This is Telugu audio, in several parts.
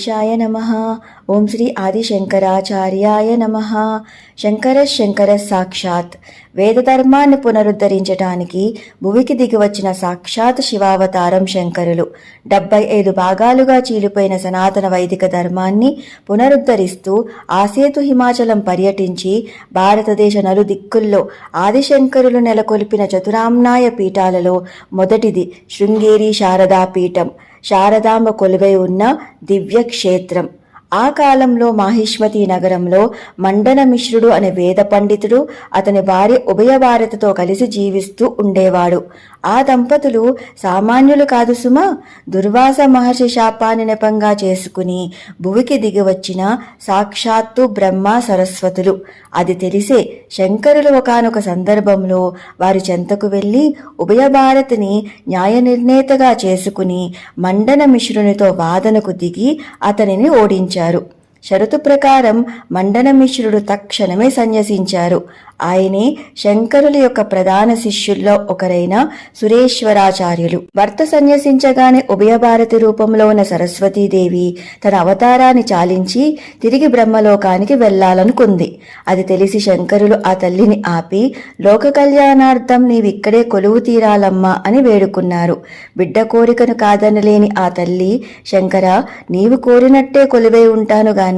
शाय नमः। ओम श्री आदिशंकराचार्याय नमः। शंकर शंकर साक्षात। వేదధర్మాన్ని పునరుద్ధరించటానికి భువికి దిగివచ్చిన సాక్షాత్ శివావతారం శంకరులు. డెబ్బై ఐదు భాగాలుగా చీలిపోయిన సనాతన వైదిక ధర్మాన్ని పునరుద్ధరిస్తూ ఆసేతు హిమాచలం పర్యటించి భారతదేశ నలుదిక్కుల్లో ఆదిశంకరులు నెలకొల్పిన చతురామ్నాయ పీఠాలలో మొదటిది శృంగేరి శారదా పీఠం శారదాంబ కొలువై ఉన్న దివ్యక్షేత్రం. ఆ కాలంలో మాహిష్మతి నగరంలో మండన మిశ్రుడు అనే వేద పండితుడు అతని భార్య ఉభయ భారతతో కలిసి జీవిస్తూ ఉండేవాడు. ఆ దంపతులు సామాన్యులు కాదు సుమా. దుర్వాస మహర్షి శాపాన్ని నెపంగా చేసుకుని భువికి దిగివచ్చిన సాక్షాత్తు బ్రహ్మ సరస్వతులు. అది తెలిసే శంకరులు ఒకానొక సందర్భంలో వారి చెంతకు వెళ్ళి ఉభయ భారతిని న్యాయ నిర్ణేతగా చేసుకుని మండన మిశ్రునితో వాదనకు దిగి అతనిని ఓడించారు. షరతు ప్రకారం మండన మిశ్రుడు తక్షణమే సన్యసించారు. ఆయనే శంకరుల యొక్క ప్రధాన శిష్యుల్లో ఒకరైన సురేశ్వరాచార్యులు. భర్త సన్యసించగానే ఉభయ భారతి రూపంలో ఉన్న సరస్వతీదేవి తన అవతారాన్ని చాలించి తిరిగి బ్రహ్మలోకానికి వెళ్ళాలనుకుంది అది తెలిసి శంకరులు ఆ తల్లిని ఆపి లోక కళ్యాణార్థం నీవిక్కడే కొలువు తీరాలమ్మా అని వేడుకున్నారు. బిడ్డ కోరికను కాదనలేని ఆ తల్లి శంకర నీవు కోరినట్టే కొలువై ఉంటాను గాని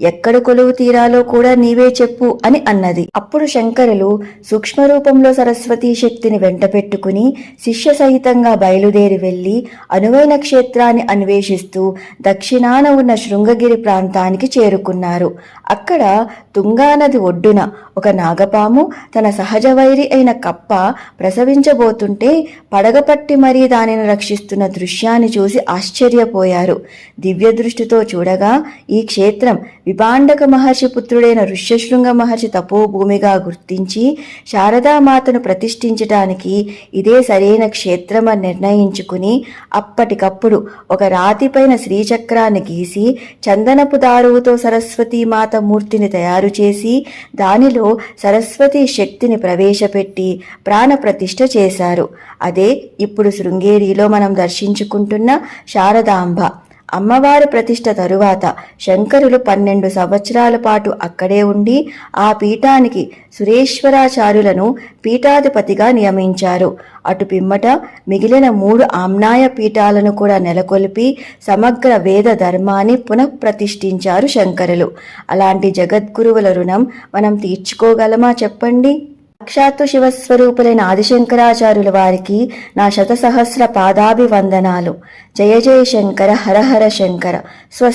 ఎక్కడ కొలువు తీరాలో కూడా నీవే చెప్పు అని అన్నది. అప్పుడు శంకరులు సూక్ష్మ రూపంలో సరస్వతీ శక్తిని వెంట పెట్టుకుని శిష్య సహితంగా బయలుదేరి వెళ్ళి అనువైన క్షేత్రాన్ని అన్వేషిస్తూ దక్షిణాన ఉన్న శృంగగిరి ప్రాంతానికి చేరుకున్నారు. అక్కడ తుంగానది ఒడ్డున ఒక నాగపాము తన సహజ వైరి అయిన కప్ప ప్రసవించబోతుంటే పడగపట్టి మరీ దానిని రక్షిస్తున్న దృశ్యాన్ని చూసి ఆశ్చర్యపోయారు. దివ్య దృష్టితో చూడగా ఈ క్షేత్రం విభాండక మహర్షి పుత్రుడైన ఋష్యశృంగ మహర్షి తపోభూమిగా గుర్తించి శారదామాతను ప్రతిష్ఠించటానికి ఇదే సరైన క్షేత్రమని నిర్ణయించుకుని అప్పటికప్పుడు ఒక రాతిపైన శ్రీచక్రాన్ని గీసి చందనపు దారువుతో సరస్వతీమాత మూర్తిని తయారు చేసి దానిలో సరస్వతి శక్తిని ప్రవేశపెట్టి ప్రాణప్రతిష్ఠ చేశారు. అదే ఇప్పుడు శృంగేరిలో మనం దర్శించుకుంటున్న శారదాంబ. అమ్మవారి ప్రతిష్ఠ తరువాత శంకరులు పన్నెండు సంవత్సరాల పాటు అక్కడే ఉండి ఆ పీఠానికి సురేశ్వరాచార్యులను పీఠాధిపతిగా నియమించారు. అటు పిమ్మట మిగిలిన మూడు ఆమ్నాయ పీఠాలను కూడా నెలకొల్పి సమగ్ర వేద ధర్మాన్ని పునఃప్రతిష్ఠించారు శంకరులు. అలాంటి జగద్గురువుల రుణం మనం తీర్చుకోగలమా చెప్పండి? సాక్షాత్తు శివస్వరూపులైన ఆదిశంకరాచార్యుల వారికి నా శతసహస్ర పాదాభివందనాలు. జయ జయ శంకర హర హర శంకర. స్వ